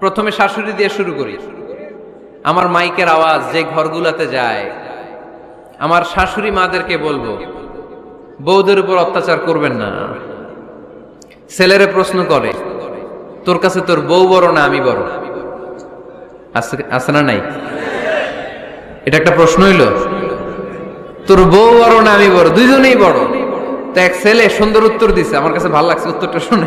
প্রথমে শাশুড়ি দিয়ে শুরু করি। আমার মাইকের আওয়াজ যে ঘরগুলোতে যায়, আমার শাশুড়ি মাদেরকে বলব বৌদের উপর অত্যাচার করবেন না। ছেলেরে প্রশ্ন করে, তোর কাছে তোর বউ বড় না আমি বড়? আছে- না নাই? এটা একটা প্রশ্ন হইল। তোর বউ বড় না আমি বড়? দুইজনেই বড়। তো এক ছেলে সুন্দর উত্তর দিছে। আমার কাছে ভালো লাগছে উত্তরটা শুনে।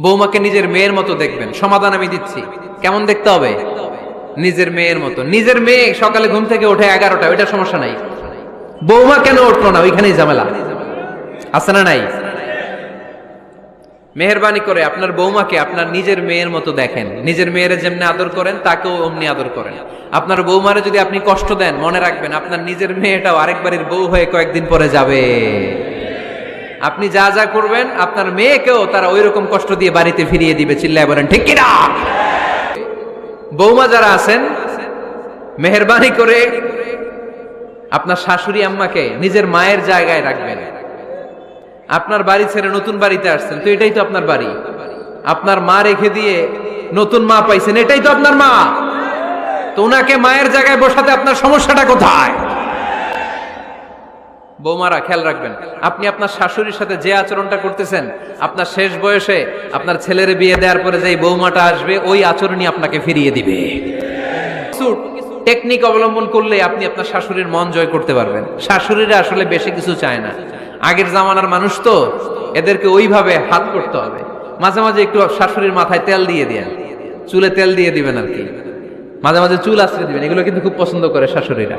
বৌমাকে নিজের মেয়ের মতো দেখবেন। সমাধান আমি দিচ্ছি। কেমন দেখতে হবে? নিজের মেয়ের মতো। নিজের মেয়ে সকালে ঘুম থেকে ওঠে এগারোটা, ওইটা সমস্যা নাই। বৌমা কেন উঠল না? ওইখানেই ঝামেলা। আছে না নাই? মেহরবানি করে আপনার বৌমাকে আপনার নিজের মেয়ের মতো দেখেন। নিজের মেয়ের যেমনি আদর করেন, তাকেও অমনি আদর করেন। আপনার বৌমারে যদি আপনি কষ্ট দেন, মনে রাখবেন আপনার নিজের মেয়েটাও আরেকবারের বউ হয়ে কয়েকদিন পরে যাবে। আপনি যা যা করবেন, আপনার মেয়েকেও তারা ওই রকম কষ্ট দিয়ে বাড়িতে ফিরিয়ে দিবে, চিল্লায় বলেন, ঠিক কিনা? বৌমা যারা আছেন, মেহরবানি করে আপনার শাশুড়ি আম্মাকে নিজের মায়ের জায়গায় রাখবেন। আপনার বাড়ি ছেড়ে নতুন বাড়িতে আসছেন, তো এটাই তো আপনার বাড়ি। আপনার মা রেখে দিয়ে নতুন মা পাইছেন, এটাই তো আপনার মা। তো ওনাকে মায়ের জায়গায় বসাতে আপনার সমস্যাটা কোথায়? বৌমারা, খেয়াল রাখবেন। আপনি আপনার শাশুড়ির সাথে যে আচরণটা করতেছেন, আপনার শেষ বয়সে আপনার ছেলের বিয়ে দেওয়ার পরে যে বৌমাটা আসবে, ওই আচরণই আপনাকে ফিরিয়ে দিবে। টেকনিক অবলম্বন করলে আপনি আপনার শাশুড়ির মন জয় করতে পারবেন। শাশুড়িরা আসলে বেশি কিছু চায় না। আগের জামানার মানুষ তো এদেরকে ওইভাবে হাত করতে হবে। মাঝে মাঝে একটু শাশুড়ির মাথায় তেল দিয়ে দেন। চুলে তেল দিয়ে দিবেন আর কি। মাঝে মাঝে চুল আশ্রয় দিবেন। এগুলো কিন্তু খুব পছন্দ করে শাশুড়িরা।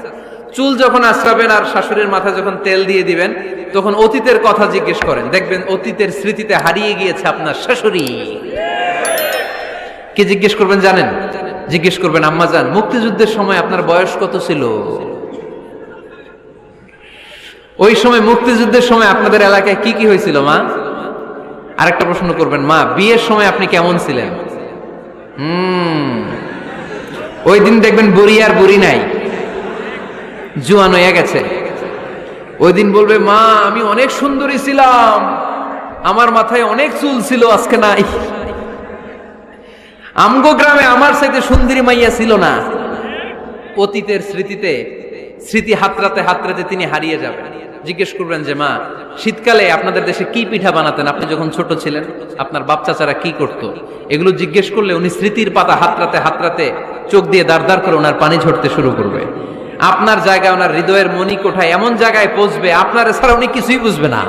চুল যখন আশ্রাবেন আর শাশুড়ির মাথায় যখন তেল দিয়ে দিবেন, তখন অতীতের কথা জিজ্ঞেস করেন। দেখবেন অতীতের স্মৃতিতে হারিয়ে গিয়েছে আপনার শাশুড়ি। কি জিজ্ঞেস করবেন জানেন? জিজ্ঞেস করবেন, আম্মা যান মুক্তিযুদ্ধের সময় আপনার বয়স কত ছিল? ওই সময় মুক্তিযুদ্ধের সময় আপনাদের এলাকায় কি কি হয়েছিল, মা? আরেকটা প্রশ্ন করবেন, মা, বিয়ের সময় আপনি কেমন ছিলেন? হুম। ওই দিন দেখবেন বুড়ি আর বুড়ি নাই। জুয়ান হয়ে গেছে। ওই দিন বলবে, মা, আমি অনেক সুন্দরী ছিলাম। আমার মাথায় অনেক চুল ছিল, আজকে নাই। আমগো গ্রামে আমার সাথে সুন্দরী মাইয়া ছিল না। অতীতের স্মৃতিতে, স্মৃতি হাতরাতে হাতরাতে তিনি হারিয়ে যাবেন। জিজ্ঞেস করবেন যে, মা, শীতকালে আপনাদের দেশে কি পিঠা বানাতেন? আপনি যখন ছোট ছিলেন, আপনার বাপ চাচারা কি করতো? এগুলো জিজ্ঞেস করলে উনি স্মৃতির পাতা হাতরাতে হাতরাতে চোখ দিয়ে দাঁড় দাঁড় করে ওনার পানি ঝরতে শুরু করবে। আপনার জায়গায় ওনার হৃদয়ের মনি কোঠায় এমন জায়গায় পৌঁছবে, আপনার ছাড়া উনি কিছুই বুঝবে না।